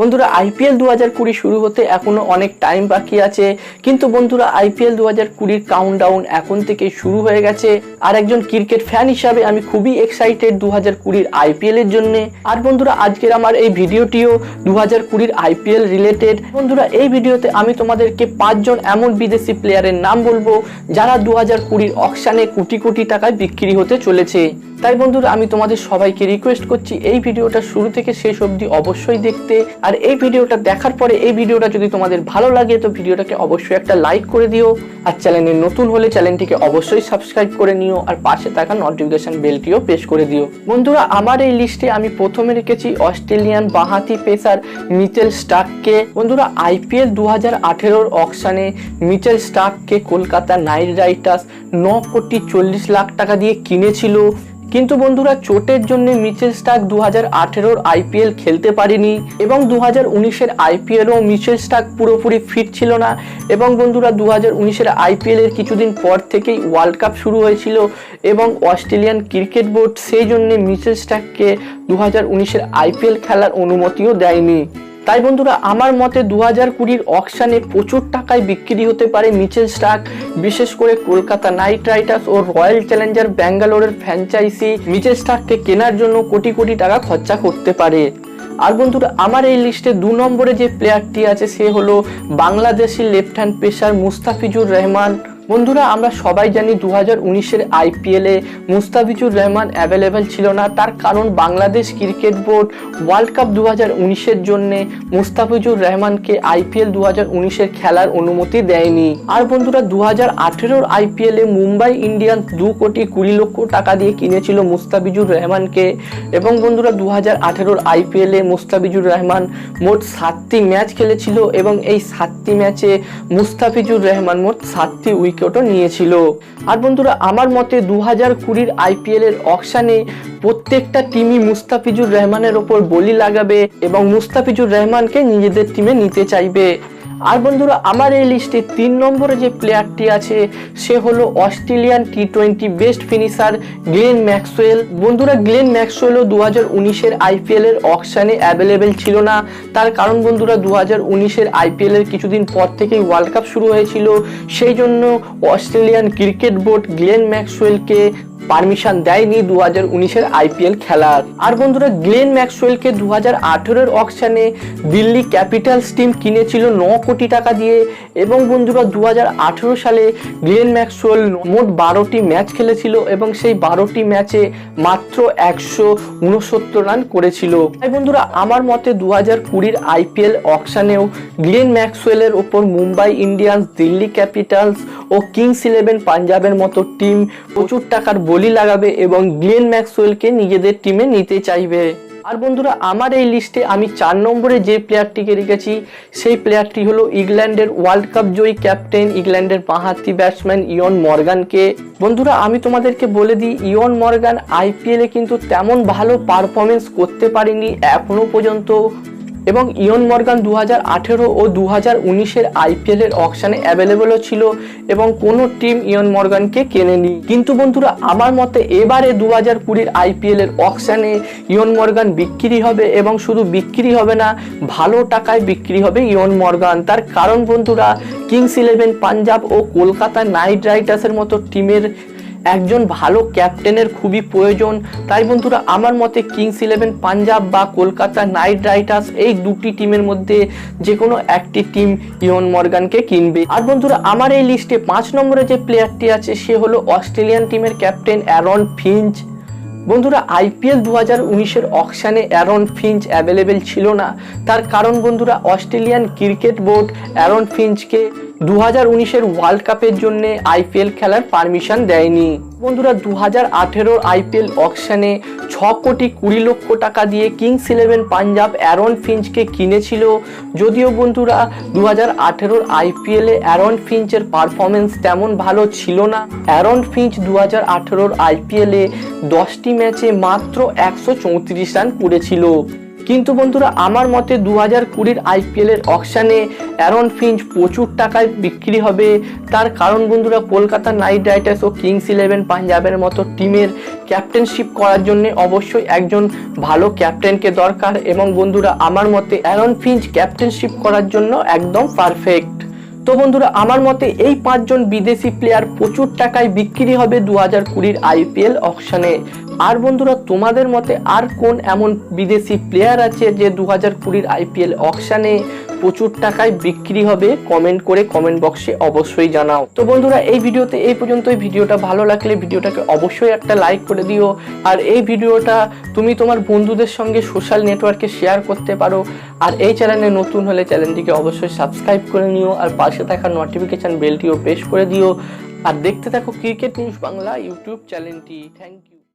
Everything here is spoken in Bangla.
বন্ধুরা আইপিএল দু হাজার কুড়ি শুরু হতে এখনও অনেক টাইম বাকি আছে। কিন্তু বন্ধুরা আইপিএল দু হাজার কুড়ির কাউন্টডাউন এখন থেকে শুরু হয়ে গেছে। আর একজন ক্রিকেট ফ্যান হিসাবে আমি খুবই এক্সাইটেড দু হাজার কুড়ির আইপিএল এর জন্য। আর বন্ধুরা, আজকের আমার এই ভিডিওটিও দু হাজার কুড়ির আইপিএল রিলেটেড বন্ধুরা, এই ভিডিওতে আমি তোমাদেরকে পাঁচজন এমন বিদেশি প্লেয়ারের নাম বলব, যারা দু হাজার কুড়ির অকশানে কোটি কোটি টাকায় বিক্রি হতে চলেছে। তাই বন্ধুরা, আমি তোমাদের সবাইকে রিকোয়েস্ট করছি, এই ভিডিওটা শুরু থেকে শেষ অবধি অবশ্যই দেখতে। এই ভিডিওটা দেখার পরে এই ভিডিওটা যদি তোমাদের ভালো লাগে, তো ভিডিওটাকে অবশ্যই একটা লাইক করে দিও। আর চ্যানেলে নতুন হলে চ্যানেলটিকে অবশ্যই সাবস্ক্রাইব করে নিও আর পাশে থাকা নোটিফিকেশন বেলটিও প্রেস করে দিও। বন্ধুরা, আমার এই লিস্টে আমি প্রথমে রেখেছি অস্ট্রেলিয়ান বাহাতি পেসার মিচেল স্টার্ককে। বন্ধুরা আইপিএল দু হাজার আঠেরোর অকশানে মিচেল স্টার্ককে কলকাতা নাইট রাইডার্স ন কোটি চল্লিশ লাখ টাকা দিয়ে কিনেছিল। কিন্তু বন্ধুরা চোটের জন্য মিচেল স্টাক দু হাজার আঠেরোর আইপিএল খেলতে পারেনি এবং দু হাজার উনিশের আইপিএলও মিচেল স্টাক পুরোপুরি ফিট ছিল না এবং বন্ধুরা দু হাজার উনিশের আইপিএলের কিছুদিন পর থেকেই ওয়ার্ল্ড কাপ শুরু হয়েছিল এবং অস্ট্রেলিয়ান ক্রিকেট বোর্ড সেই জন্যে মিচেল স্টাককে দু হাজার উনিশের আইপিএল খেলার অনুমতিও দেয়নি। তাই বন্ধুরা, আমার মতে দু হাজার কুড়ির অকশানে প্রচুর টাকায় বিক্রি হতে পারে মিচেল স্টার্ক, বিশেষ করে কলকাতা নাইট রাইডার্স ও রয়্যাল চ্যালেঞ্জার ব্যাঙ্গালোরের ফ্র্যাঞ্চাইজি। মিচেল স্টার্ককে কেনার জন্য কোটি কোটি টাকা খরচা করতে পারে। আর বন্ধুরা, আমার এই লিস্টে দু নম্বরে যে প্লেয়ারটি আছে, সে হলো Bangladeshi left hand pacer Mustafizur Rahman. বন্ধুরা, আমরা সবাই জানি দু হাজার উনিশের আইপিএলে মুস্তাফিজুর রহমান অ্যাভেলেবেল ছিল না। তার কারণ Bangladesh cricket board world cup দু হাজার উনিশের জন্যে মুস্তাফিজুর রহমানকে আইপিএল দু হাজার উনিশের খেলার অনুমতি দেয়নি। আর বন্ধুরা দু হাজার আঠেরোর আইপিএলে মুম্বাই ইন্ডিয়ান্স দু কোটি কুড়ি লক্ষ টাকা দিয়ে কিনেছিল মুস্তাফিজুর রহমানকে। এবং বন্ধুরা দু হাজার আঠেরোর আইপিএলে মুস্তাফিজুর রহমান মোট সাতটি ম্যাচ খেলেছিল এবং এই সাতটি ম্যাচে মুস্তাফিজুর রহমান মোট সাতটি উইকেটও নিয়েছিল। আর বন্ধুরা, আমার মতে দু হাজার কুড়ির আইপিএল এর অকশানে প্রত্যেকটা টিমই মুস্তাফিজুর রহমানের ওপর বলি লাগাবে এবং মুস্তাফিজুর রহমানকে নিজেদের টিমে নিতে চাইবে। আর বন্ধুরা, আমার এই লিস্টে তিন নম্বরে যে প্লেয়ারটি আছে, সে হলো Australian T twenty best finisher Glenn Maxwell বন্ধুরা গ্লেন ম্যাক্সওয়েলও দু হাজার উনিশের আইপিএল এর অকশানে অ্যাভেলেবেল ছিল না। তার কারণ বন্ধুরা দু হাজার উনিশের আইপিএল এর কিছুদিন পর থেকেই ওয়ার্ল্ড কাপ শুরু হয়েছিল। সেই জন্য অস্ট্রেলিয়ান ক্রিকেট বোর্ড গ্লেন ম্যাক্সওয়েলকে পারমিশন দেয়নি দু হাজার উনিশের আইপিএল খেলার। আর বন্ধুরা, গ্লেন ম্যাক্সওয়েলকে দু হাজার আঠেরোর অকশানে দিল্লি ক্যাপিটালস টিম কিনেছিল ন কোটি টাকা দিয়ে। এবং বন্ধুরা দু হাজার আঠেরো সালে গ্লেন ম্যাক্সওয়েল মোট বারোটি ম্যাচ খেলেছিল এবং সেই বারোটি ম্যাচে মাত্র একশো উনসত্তর রান করেছিল। তাই বন্ধুরা, আমার মতে দু হাজার কুড়ির আইপিএল অকশানেও গ্লেন ম্যাক্সওয়েলের ওপর মুম্বাই ইন্ডিয়ান্স, দিল্লি ক্যাপিটালস ও কিংস ইলেভেন পাঞ্জাবের মতো টিম প্রচুর টাকার বলি লাগাবে এবং গ্লেন ম্যাক্সওয়েলকে নিজেদের টিমে নিতে চাইবে। আর বন্ধুরা, আমার এই লিস্টে আমি চার নম্বরে যে প্লেয়ারটিকে রেখেছি, সেই প্লেয়ারটি হলো ইংল্যান্ডের ওয়ার্ল্ড কাপ জয়ী ক্যাপ্টেন, ইংল্যান্ডের বাঁহাতি ব্যাটসম্যান ইয়ন মর্গানকে। বন্ধুরা, আমি তোমাদেরকে বলে দিই, ইয়ন মর্গান আইপিএলে কিন্তু তেমন ভালো পারফরমেন্স করতে পারেনি এখনও পর্যন্ত। এবং ইয়ন মর্গান দু হাজার আঠেরো ও দু হাজার উনিশের আইপিএল এর অকশানে অ্যাভেলেবেলও ছিল এবং কোনো টিম ইয়ন মর্গানকে কেনেনি। কিন্তু বন্ধুরা, আমার মতে এবারে দু হাজার কুড়ির আইপিএল এর অকশানে ইয়ন মর্গান বিক্রি হবে এবং শুধু বিক্রি হবে না, ভালো টাকায় বিক্রি হবে ইয়ন মর্গান। তার কারণ বন্ধুরা, কিংস ইলেভেন পাঞ্জাব ও কলকাতা নাইট রাইডার্সের মতো টিমের একজন ভালো ক্যাপ্টেনের খুবই প্রয়োজন। তাই বন্ধুরা, আমার মতে কিংস ইলেভেন পাঞ্জাব বা কলকাতা নাইট রাইডার্স এই দুটি টিমের মধ্যে যে কোনো একটি টিম ইয়ন মর্গানকে কিনবে। আর বন্ধুরা, আমার এই লিস্টে পাঁচ নম্বরে যে প্লেয়ারটি আছে, সে হলো অস্ট্রেলিয়ান টিমের ক্যাপ্টেন অ্যারন ফিঞ্চ বন্ধুরা আইপিএল দু হাজার উনিশের অকশানে অ্যারন ফিঞ্চ অ্যাভেলেবেল ছিল না। তার কারণ বন্ধুরা অস্ট্রেলিয়ান ক্রিকেট বোর্ড অ্যারন ফিঞ্চকে দু হাজার উনিশের ওয়ার্ল্ড কাপের জন্য আইপিএল খেলার পারমিশন দেয়নি। বন্ধুরা দু হাজার আঠেরোর আইপিএল অকশানে ছ কোটি কুড়ি লক্ষ টাকা দিয়ে কিংস ইলেভেন পাঞ্জাব অ্যারন ফিঞ্চকে কিনেছিল। যদিও বন্ধুরা দু হাজার আঠেরোর আইপিএলে অ্যারন ফিঞ্চের পারফরমেন্স তেমন ভালো ছিল না। অ্যারন ফিঞ্চ দু হাজার আঠেরোর আইপিএলে দশটি ম্যাচে মাত্র একশো চৌত্রিশ রান করেছিল। কিন্তু বন্ধুরা, আমার মতে দু হাজার কুড়ির আইপিএলের অকশানে অ্যারন ফিঞ্চ প্রচুর টাকায় বিক্রি হবে। তার কারণ বন্ধুরা, কলকাতা নাইট রাইডার্স ও কিংস ইলেভেন পাঞ্জাবের মতো টিমের ক্যাপ্টেনশিপ করার জন্য অবশ্যই একজন ভালো ক্যাপ্টেনকে দরকার এবং বন্ধুরা, আমার মতে অ্যারন ফিঞ্চ ক্যাপ্টেনশিপ করার জন্য একদম পারফেক্ট। তো বন্ধুরা, আমার মতে এই পাঁচজন বিদেশি প্লেয়ার প্রচুর টাকায় বিক্রি হবে দু হাজার কুড়ির আইপিএল অকশানে আর বন্ধুরা, তোমাদের মতে আর কোন এমন বিদেশি প্লেয়ার আছে যে দু হাজার কুড়ির আইপিএল অকশনে প্রচুর টাকায় বিক্রি হবে কমেন্ট করে কমেন্ট বক্সে অবশ্যই জানাও। তো বন্ধুরা, এই ভিডিওতে এই পর্যন্তই। ভিডিওটা ভালো লাগলে ভিডিওটাকে অবশ্যই একটা লাইক করে দিও। আর এই ভিডিওটা তুমি তোমার বন্ধুদের সঙ্গে সোশ্যাল নেটওয়ার্কে শেয়ার করতে পারো। আর এই চ্যানেলে নতুন হলে চ্যানেলটিকে অবশ্যই সাবস্ক্রাইব করে নিও। আর পাশে থাকা নোটিফিকেশন বেলটিও প্রেস করে দিও। আর দেখতে থাকো ক্রিকেট নিউজ বাংলা ইউটিউব চ্যানেলটি থ্যাংক ইউ